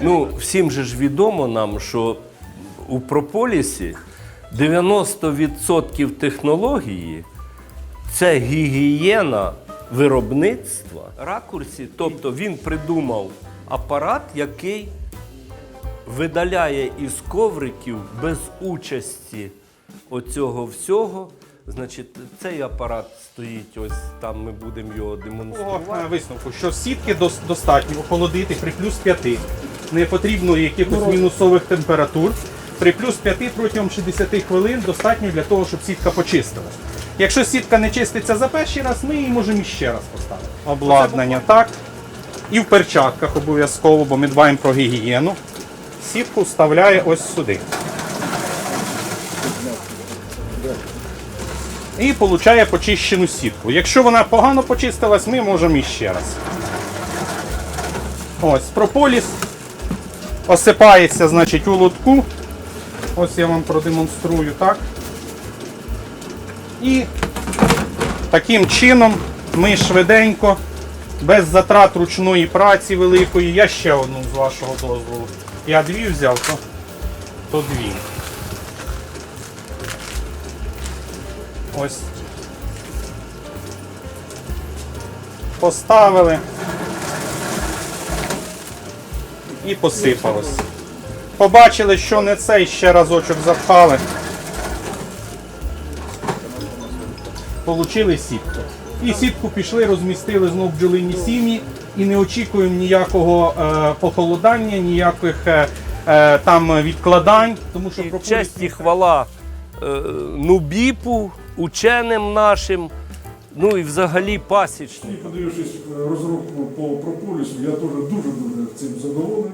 Ну, всім же ж відомо нам, що у прополісі 90% технології це гігієна виробництва ракурсі. Тобто він придумав апарат, який видаляє із ковриків без участі оцього всього. Значить, цей апарат стоїть ось там, ми будемо його демонструвати. е, висновку, що сітки достатньо охолодити при плюс 5. Не потрібно якихось мінусових температур. При плюс 5 протягом 60 хвилин достатньо для того, щоб сітка почистилась. Якщо сітка не чиститься за перший раз, ми її можемо іще раз поставити. Обладнання так. І в перчатках обов'язково, бо ми дбаємо про гігієну. Сітку вставляє ось сюди. І получає почищену сітку. Якщо вона погано почистилась, ми можемо іще раз. Ось, прополіс осипається, значить, у лотку. Ось я вам продемонструю так. І таким чином ми швиденько, без затрат ручної праці великої, я ще одну з вашого дозволу. Я дві взяв, то, то дві. Ось. Поставили. І посипалось. Побачили, що не цей ще разочок запхали. Получили сітку. І сітку пішли, розмістили знов бджолині сім'ї і не очікуємо ніякого е, похолодання, ніяких е, е, там відкладань, тому що честь і хвала е, Нубіпу, ученим нашим, ну і взагалі пасічник. Подивившись е, розробку по прополісу, я теж дуже-дуже цим задоволений.